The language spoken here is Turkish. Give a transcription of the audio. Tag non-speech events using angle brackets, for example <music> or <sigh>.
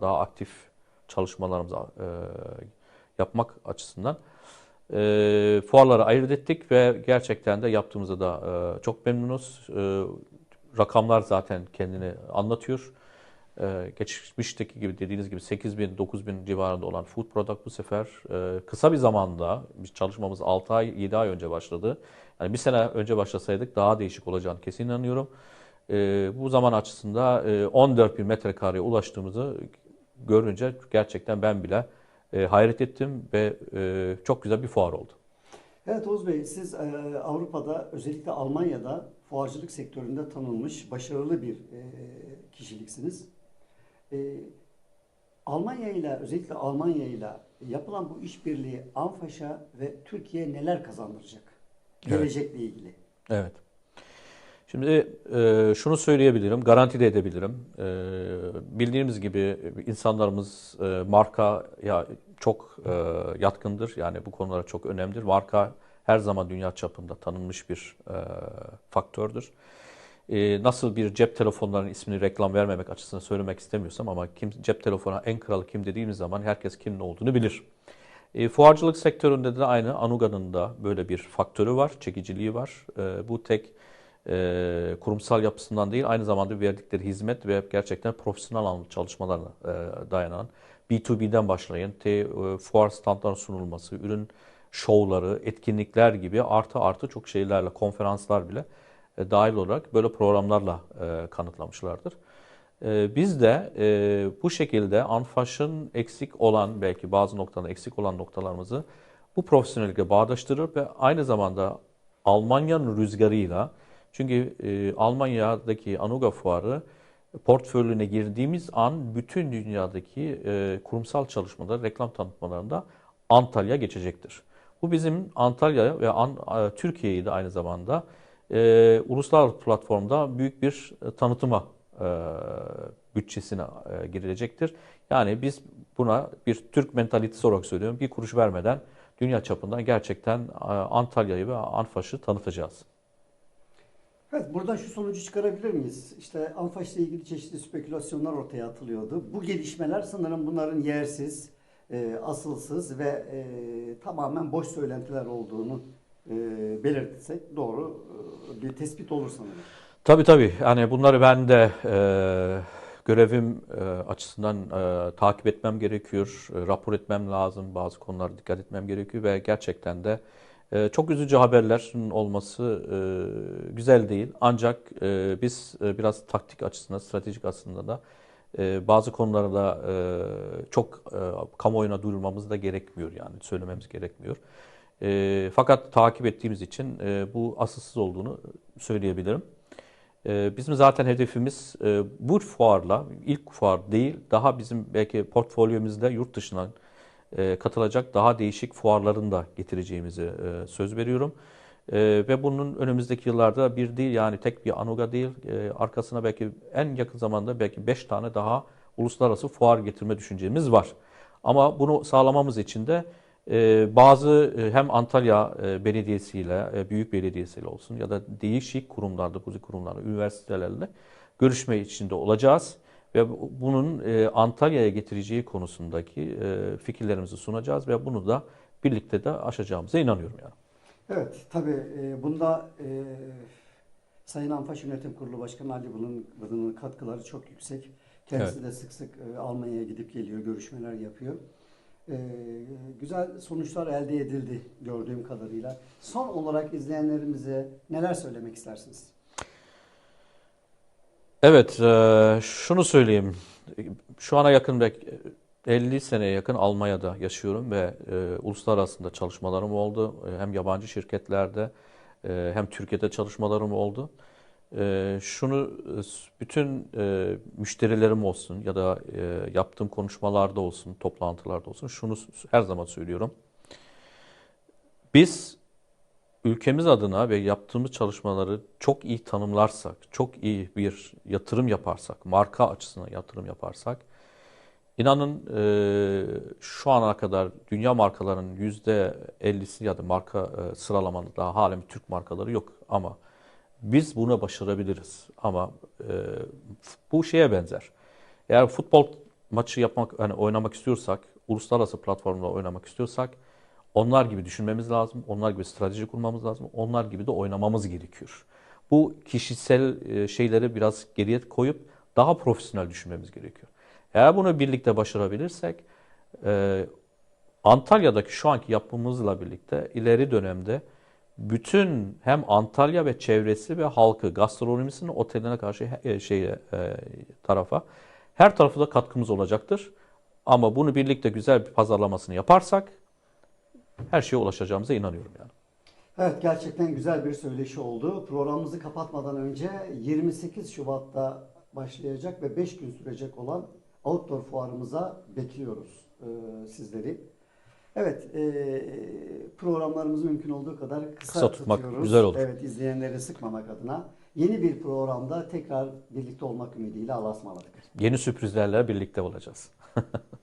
daha aktif çalışmalarımızı e, yapmak açısından e, fuarları ayırt ettik ve gerçekten de yaptığımızda da e, çok memnunuz. E, rakamlar zaten kendini anlatıyor. E, geçmişteki gibi dediğiniz gibi 8 bin 9 bin civarında olan Food Product bu sefer e, kısa bir zamanda biz çalışmamız 6 ay 7 ay önce başladı. Yani bir sene önce başlasaydık daha değişik olacağını kesin inanıyorum. E, bu zaman açısında e, 14 bin metrekareye ulaştığımızı görünce gerçekten ben bile e, hayret ettim ve e, çok güzel bir fuar oldu. Evet Oğuz Bey, siz e, Avrupa'da özellikle Almanya'da fuarcılık sektöründe tanınmış başarılı bir e, kişiliksiniz. E, Almanya ile özellikle Almanya ile yapılan bu işbirliği Anfaş'a ve Türkiye'ye neler kazandıracak? Gelecekle ilgili. Evet. Şimdi e, şunu söyleyebilirim, garanti de edebilirim. E, bildiğimiz gibi insanlarımız e, markaya çok e, yatkındır. Yani bu konulara çok önemlidir. Marka her zaman dünya çapında tanınmış bir e, faktördür. E, nasıl bir cep telefonlarının ismini reklam vermemek açısından söylemek istemiyorsam ama kim cep telefonu en kralı kim dediğimiz zaman herkes kimin olduğunu bilir. E, fuarcılık sektöründe de aynı Anuga'nın da böyle bir faktörü var, çekiciliği var. E, bu tek e, kurumsal yapısından değil aynı zamanda verdikleri hizmet ve gerçekten profesyonel anlamda çalışmalarına e, dayanan B2B'den başlayan te, e, fuar standlarının sunulması, ürün şovları, etkinlikler gibi artı artı çok şeylerle, konferanslar bile e, dahil olarak böyle programlarla e, kanıtlamışlardır. E, biz de e, bu şekilde Anfaş'ın eksik olan belki bazı noktalarda eksik olan noktalarımızı bu profesyonellikle bağdaştırır ve aynı zamanda Almanya'nın rüzgarıyla çünkü e, Almanya'daki Anuga Fuarı portföyüne girdiğimiz an bütün dünyadaki e, kurumsal çalışmalar, reklam tanıtmalarında Antalya geçecektir. Bu bizim Antalya ve An, e, Türkiye'yi de aynı zamanda e, uluslararası platformda büyük bir e, tanıtıma e, bütçesine e, girilecektir. Yani biz buna bir Türk mentalitesi olarak söylüyorum. Bir kuruş vermeden dünya çapında gerçekten e, Antalya'yı ve Anfaş'ı tanıtacağız. Evet, buradan şu sonucu çıkarabilir miyiz? İşte Anfaş ile ilgili çeşitli spekülasyonlar ortaya atılıyordu. Bu gelişmeler sanırım bunların yersiz, e, asılsız ve e, tamamen boş söylentiler olduğunu e, belirtsek doğru e, bir tespit olur sanırım. Tabii tabii. Yani bunları ben de e, görevim e, açısından e, takip etmem gerekiyor, e, rapor etmem lazım, bazı konulara dikkat etmem gerekiyor ve gerçekten de ee, çok üzücü haberlerin olması e, güzel değil. Ancak e, biz e, biraz taktik açısından, stratejik aslında da bazı konularda çok kamuoyuna duyurmamız da gerekmiyor yani söylememiz gerekmiyor. Fakat takip ettiğimiz için bu asılsız olduğunu söyleyebilirim. Bizim zaten hedefimiz bu fuarla, ilk fuar değil, daha bizim belki portfolyomuzda yurt dışından e, katılacak daha değişik fuarların da getireceğimizi e, söz veriyorum. E, ve bunun önümüzdeki yıllarda bir değil yani tek bir Anuga değil arkasına belki en yakın zamanda belki 5 tane daha uluslararası fuar getirme düşüncemiz var. Ama bunu sağlamamız için de bazı hem Antalya Belediyesi'yle, Büyük Belediyesi'yle olsun ya da değişik kurumlarda, bu kurumlarla, üniversitelerle görüşme içinde olacağız ve bunun e, Antalya'ya getireceği konusundaki e, fikirlerimizi sunacağız ve bunu da birlikte de aşacağımıza inanıyorum yani. Evet, tabii e, bunda e, Sayın Anfaş Yönetim Kurulu Başkanı Ali Bılı'nın katkıları çok yüksek. Kendisi evet. de sık sık Almanya'ya gidip geliyor, görüşmeler yapıyor. E, güzel sonuçlar elde edildi gördüğüm kadarıyla. Son olarak izleyenlerimize neler söylemek istersiniz? Evet, e, şunu söyleyeyim. Şu ana yakın 50 seneye yakın Almanya'da yaşıyorum ve e, uluslararası çalışmalarım oldu. E, hem yabancı şirketlerde e, hem Türkiye'de çalışmalarım oldu. E, şunu bütün e, müşterilerim olsun ya da e, yaptığım konuşmalarda olsun, toplantılarda olsun şunu her zaman söylüyorum. Biz ülkemiz adına ve yaptığımız çalışmaları çok iyi tanımlarsak, çok iyi bir yatırım yaparsak, marka açısından yatırım yaparsak, inanın e, şu ana kadar dünya markalarının yüzde 50'si ya da marka e, sıralamanda daha halen Türk markaları yok ama biz bunu başarabiliriz. Ama e, bu şeye benzer. Eğer futbol maçı yapmak, hani oynamak istiyorsak, uluslararası platformda oynamak istiyorsak onlar gibi düşünmemiz lazım. Onlar gibi strateji kurmamız lazım. Onlar gibi de oynamamız gerekiyor. Bu kişisel e, şeyleri biraz geriye koyup daha profesyonel düşünmemiz gerekiyor. Eğer bunu birlikte başarabilirsek e, Antalya'daki şu anki yapımızla birlikte ileri dönemde bütün hem Antalya ve çevresi ve halkı gastronomisinin oteline karşı e, tarafa her tarafı da katkımız olacaktır. Ama bunu birlikte güzel bir pazarlamasını yaparsak her şeye ulaşacağımıza inanıyorum yani. Evet gerçekten güzel bir söyleşi oldu. Programımızı kapatmadan önce 28 Şubat'ta başlayacak ve 5 gün sürecek olan Outdoor Fuarımıza bekliyoruz e, sizleri. Evet e, programlarımızı mümkün olduğu kadar kısa, Kısa tutmak tutuyoruz. güzel olur. Evet izleyenleri sıkmamak adına. Yeni bir programda tekrar birlikte olmak ümidiyle Allah'a ısmarladık. Yeni sürprizlerle birlikte olacağız. <laughs>